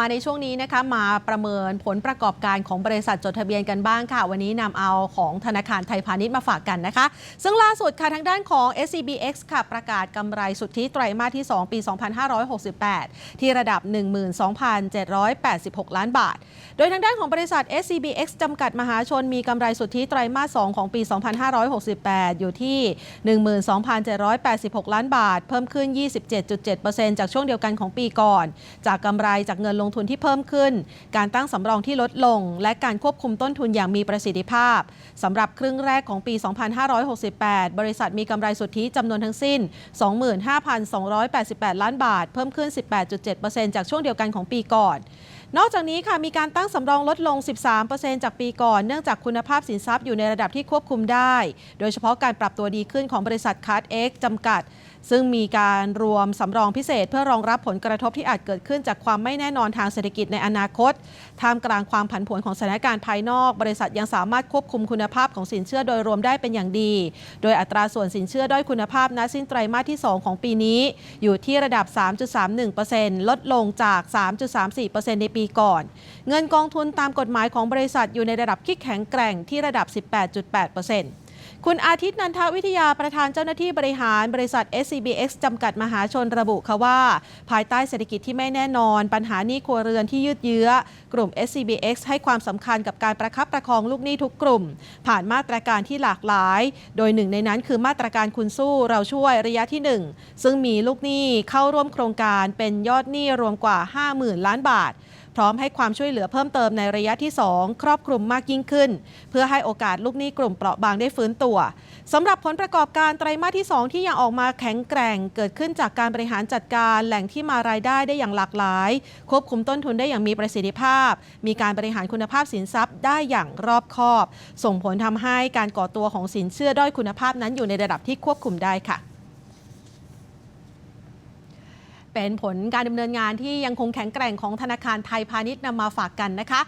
มาในช่วงนี้นะคะมาประเมินผลประกอบการของบริษัทจดทะเบียนกันบ้างค่ะ วันนี้นำเอาของธนาคารไทยพาณิชย์มาฝากกันนะคะ ซึ่งล่าสุดค่ะทางด้านของ SCBX ค่ะประกาศกำไรสุทธิไตรมาสที่ 2 ปี 2568 ที่ระดับ 12,786 ล้านบาท โดยทางด้านของบริษัท SCBX จำกัดมหาชนมีกำไรสุทธิไตรมาส 2 ของปี 2568 อยู่ที่ 12,786 ล้านบาท เพิ่มขึ้น 27.7%จากช่วงเดียวกันของปีก่อน จากกำไรจากเงินลงงทุนที่เพิ่มขึ้น การตั้งสำรองที่ลดลง และการควบคุมต้นทุนอย่างมีประสิทธิภาพสำหรับครึ่งแรกของปี 2568 บริษัทมีกำไรสุทธิจำนวนทั้งสิ้น 25,288 ล้านบาท เพิ่มขึ้น 18.7%จากช่วงเดียวกันของปีก่อนนอกจากนี้ค่ะมีการตั้งสำรองลดลง 13%จากปีก่อน เนื่องจากคุณภาพสินทรัพย์อยู่ในระดับที่ควบคุมได้ โดยเฉพาะการปรับตัวดีขึ้นของบริษัทคาร์ดเอ็กจำกัด ซึ่งมีการรวมสำรองพิเศษ เพื่อรองรับผลกระทบที่อาจเกิดขึ้นจากความไม่แน่นอนทางเศรษฐกิจในอนาคตท่ามกลางความผันผวนของสถานการณ์ภายนอก บริษัทยังสามารถควบคุมคุณภาพของสินเชื่อโดยรวมได้เป็นอย่างดี โดยอัตราส่วนสินเชื่อด้อยคุณภาพณสิ้นไตรมาสที่ 2 ของปีนี้ อยู่ที่ระดับ 3.31%ลดลงจาก 3.34%ในปีก่อน เงินกองทุนตามกฎหมายของบริษัทอยู่ในระดับที่แข็งแกร่งที่ระดับ 18.8% คุณอาทิตย์นันทวิทยาประธานเจ้าหน้าที่บริหารบริษัท SCBX จำกัดมหาชนระบุค่ะว่า ภายใต้เศรษฐกิจที่ไม่แน่นอน ปัญหาหนี้ครัวเรือนที่ยืดเยื้อ กลุ่ม SCBX ให้ความสำคัญกับการประคับประคองลูกหนี้ทุกกลุ่ม ผ่านมาตรการที่หลากหลาย โดยหนึ่งในนั้นคือมาตรการคุณสู้เราช่วยระยะที่ 1 ซึ่งมีลูกหนี้เข้าร่วมโครงการเป็นยอดหนี้รวมกว่า 50,000 ล้านบาท พร้อมให้ความช่วยเหลือเพิ่มเติมในระยะที่ 2 ครอบคลุมมากยิ่งขึ้น เพื่อให้โอกาสลูกหนี้กลุ่มเปราะบางได้ฟื้นตัวสำหรับผลประกอบการไตรมาสที่ 2 ที่ยังออกมาแข็งแกร่ง เกิดขึ้นจากการบริหารจัดการแหล่งที่มารายได้ได้อย่างหลากหลาย ควบคุมต้นทุนได้อย่างมีประสิทธิภาพ มีการบริหารคุณภาพสินทรัพย์ได้อย่างรอบคอบ ส่งผลทำให้การก่อตัวของสินเชื่อด้อยคุณภาพนั้นอยู่ในระดับที่ควบคุมได้ค่ะ เป็นผลการดำเนินงานที่ยังคงแข็งแกร่งของธนาคารไทยพาณิชย์นำมาฝากกันนะคะ